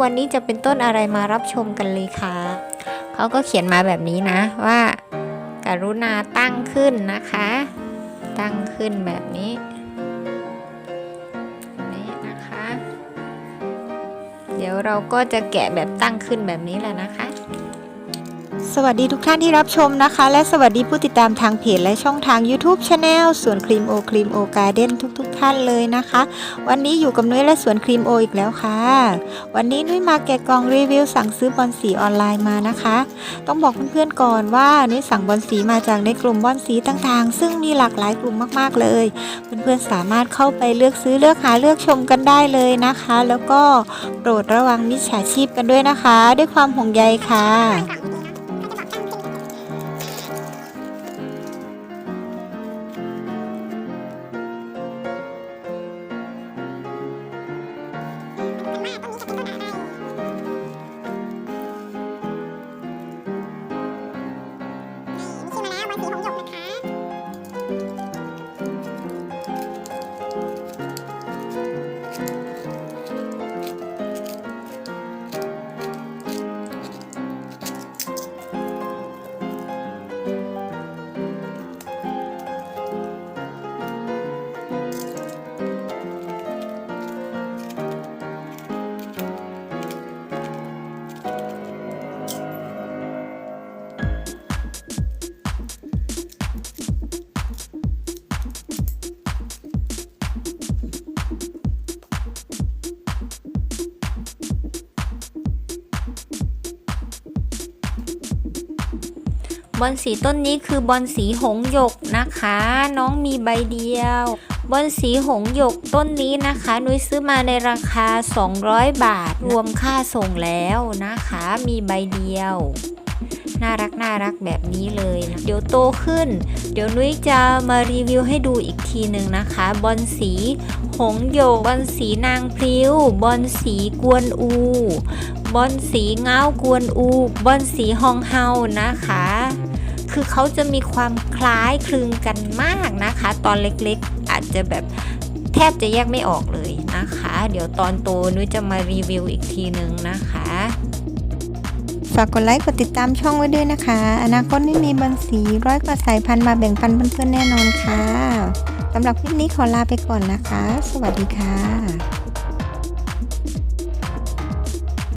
วันนี้จะเป็นต้นอะไรมารับชมกันเลยค่ะเขาก็เขียนมาแบบนี้นะว่าการุณาตั้งขึ้นนะคะ ตั้งขึ้นแบบนี้นี่นะคะ เดี๋ยวเราก็จะแกะแบบตั้งขึ้นแบบนี้แหละนะคะ สวัสดีทุกท่านที่รับชมนะคะ และสวัสดีผู้ติดตามทางเพจและช่องทาง YouTube Channel สวนครีมโอครีมโอการ์เด้นทุกๆทท่านเลยนะคะ วันนี้อยู่กับนุ้ยและสวนครีมโออีกแล้วค่ะ วันนี้นุ้ยมาแกะกล่องรีวิวสั่งซื้อบอลสีออนไลน์มานะคะ ต้องบอกเพื่อนๆก่อนว่านุ้ยสั่งบอลสีมาจากในกลุ่มบอลสีต่างๆ ซึ่งมีหลากหลายกลุ่มมากๆเลย เพื่อนๆสามารถเข้าไปเลือกซื้อเลือกหาเลือกชมกันได้เลยนะคะ แล้วก็โปรดระวังมิจฉาชีพกันด้วยนะคะ ด้วยความห่วงใยค่ะ บอลสีต้นนี้คือบอลสีหงหยกนะคะ น้องมีใบเดียว บอลสีหงหยกต้นนี้นะคะนุ้ยซื้อมาในราคา 200 บาท รวมค่าส่งแล้วนะคะ มีใบเดียวน่ารักน่ารักแบบนี้เลยนะเดี๋ยวโตขึ้น เดี๋ยวนุ้ยจะมารีวิวให้ดูอีกทีหนึ่งนะคะ บอลสี หงหยกบอลสีนางพลิ้ว บอลสีกวนอู บอลสีเงากวนอู บอลสีฮองเฮานะคะ คือเขาจะมีความคล้ายคลึงกันมากนะคะ ตอนเล็กๆอาจจะแบบแทบจะแยกไม่ออกเลยนะคะ เดี๋ยวตอนโตนุ้ยจะมารีวิวอีกทีหนึ่งนะคะฝากกดไลค์กดติดตามช่องไว้ด้วยนะคะ อนาคตไม่มีบันสีร้อยกว่าสายพันธุ์มาแบ่งปันเพื่อนๆแน่นอนค่ะสำหรับคลิปนี้ขอลาไปก่อนนะคะ สวัสดีค่ะ